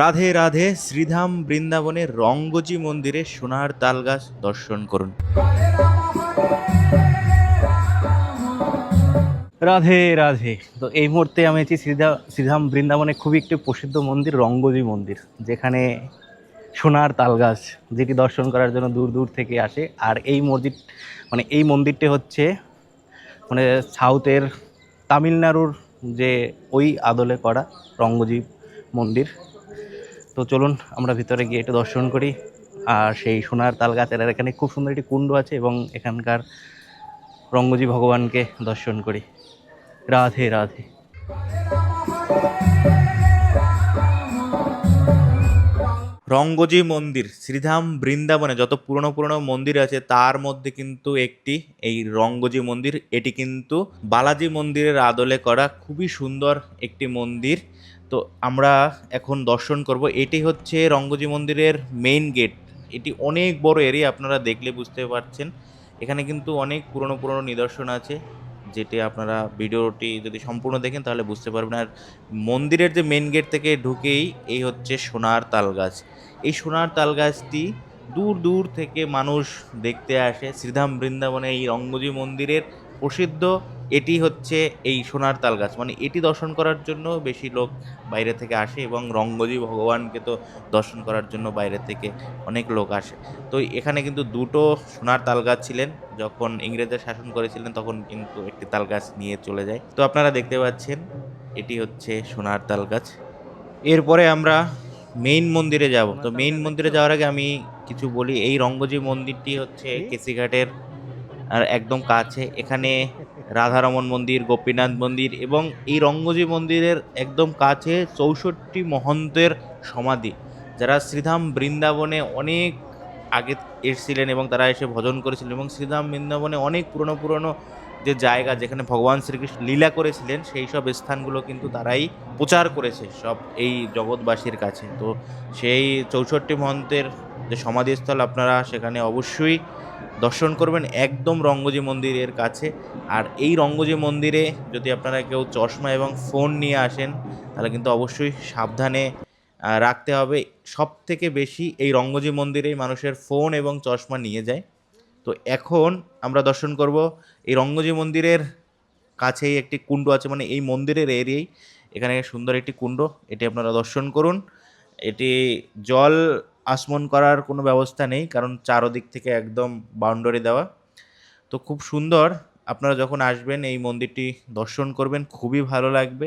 রাধে রাধে শ্রীধাম বৃন্দাবনের রঙ্গজি মন্দিরে সোনার তালগাছ দর্শন করুন। রাধে রাধে। তো এই মুহূর্তে আমি আছি শ্রীধা শ্রীধাম বৃন্দাবনে খুবই একটি প্রসিদ্ধ মন্দির, রঙ্গজি মন্দির, যেখানে সোনার তালগাছ যেটি দর্শন করার জন্য দূর দূর থেকে আসে। আর এই মসজিদ মানে এই মন্দিরটি হচ্ছে মানে সাউথের তামিলনাড়ুর যে ওই আদলে করা রঙ্গজি মন্দির। তো চলুন আমরা ভিতরে গিয়ে একটু দর্শন করি। আর সেই সোনার তাল গাছের এখানে খুব সুন্দর একটি কুণ্ড আছে এবং এখানকার রঙ্গজি ভগবানকে দর্শন করি। রাধে রাধে। রঙ্গজি মন্দির, শ্রীধাম বৃন্দাবনে যত পুরনো পুরনো মন্দির আছে, তার মধ্যে কিন্তু একটি এই রঙ্গজি মন্দির। এটি কিন্তু বালাজি মন্দিরের আদলে করা খুবই সুন্দর একটি মন্দির। তো আমরা এখন দর্শন করব। এটি হচ্ছে রঙ্গজি মন্দিরের মেইন গেট এটি অনেক বড় এরিয়া আপনারা দেখলে বুঝতে পারছেন। এখানে কিন্তু অনেক পুরনো পুরনো নিদর্শন আছে, যেটি আপনারা ভিডিওটি যদি সম্পূর্ণ দেখেন তাহলে বুঝতে পারবেন। আর মন্দিরের যে মেন গেট থেকে ঢুকেই এই হচ্ছে সোনার তাল গাছ এই সোনার তাল গাছটি দূর দূর থেকে মানুষ দেখতে আসে। শ্রীধাম বৃন্দাবনে এই রঙ্গজি মন্দিরের প্রসিদ্ধ এটি হচ্ছে এই সোনার তাল গাছ মানে এটি দর্শন করার জন্য বেশি লোক বাইরে থেকে আসে এবং রঙ্গজি ভগবানকে তো দর্শন করার জন্য বাইরে থেকে অনেক লোক আসে। তো এখানে কিন্তু দুটো সোনার তাল গাছ ছিলেন। যখন ইংরেজরা শাসন করেছিলেন তখন কিন্তু একটি তাল গাছ নিয়ে চলে যায়। তো আপনারা দেখতে পাচ্ছেন এটি হচ্ছে সোনার তাল গাছ এরপরে আমরা মেইন মন্দিরে যাব। তো মেইন মন্দিরে যাওয়ার আগে আমি কিছু বলি। এই রঙ্গজি মন্দিরটি হচ্ছে কেসিঘাটের আর একদম কাছে। এখানে রাধারমন মন্দির, গোপীনাথ মন্দির এবং এই রঙ্গজি মন্দিরের একদম কাছে চৌষট্টি মহন্তের সমাধি। যারা শ্রীধাম বৃন্দাবনে অনেক আগে এসেছিলেন এবং তারা এসে ভজন করেছিলেন এবং শ্রীধাম বৃন্দাবনে অনেক পুরনো পুরনো যে জায়গা যেখানে ভগবান শ্রীকৃষ্ণ লীলা করেছিলেন, সেই সব স্থানগুলো কিন্তু তারাই প্রচার করেছে সব এই জগৎবাসীর কাছে। তো সেই চৌষট্টি মহন্তের যে সমাধিস্থল আপনারা সেখানে অবশ্যই দর্শন করবেন একদম রঙ্গজি মন্দিরের কাছে। আর এই রঙ্গজি মন্দিরে যদি আপনারা কেউ চশমা এবং ফোন নিয়ে আসেন, তাহলে কিন্তু অবশ্যই সাবধানে রাখতে হবে। সব থেকে বেশি এই রঙ্গজি মন্দিরেই মানুষের ফোন এবং চশমা নিয়ে যায়। তো এখন আমরা দর্শন করব এই রঙ্গজি মন্দিরের কাছেই একটি কুণ্ড আছে মানে এই মন্দিরের এরিয়াই এখানে সুন্দর একটি কুণ্ড, এটি আপনারা দর্শন করুন। এটি জল আসমন করার কোনো ব্যবস্থা নেই, কারণ চারোদিক থেকে একদম বাউন্ডারি দেওয়া। তো খুব সুন্দর, আপনারা যখন আসবেন এই মন্দিরটি দর্শন করবেন, খুবই ভালো লাগবে।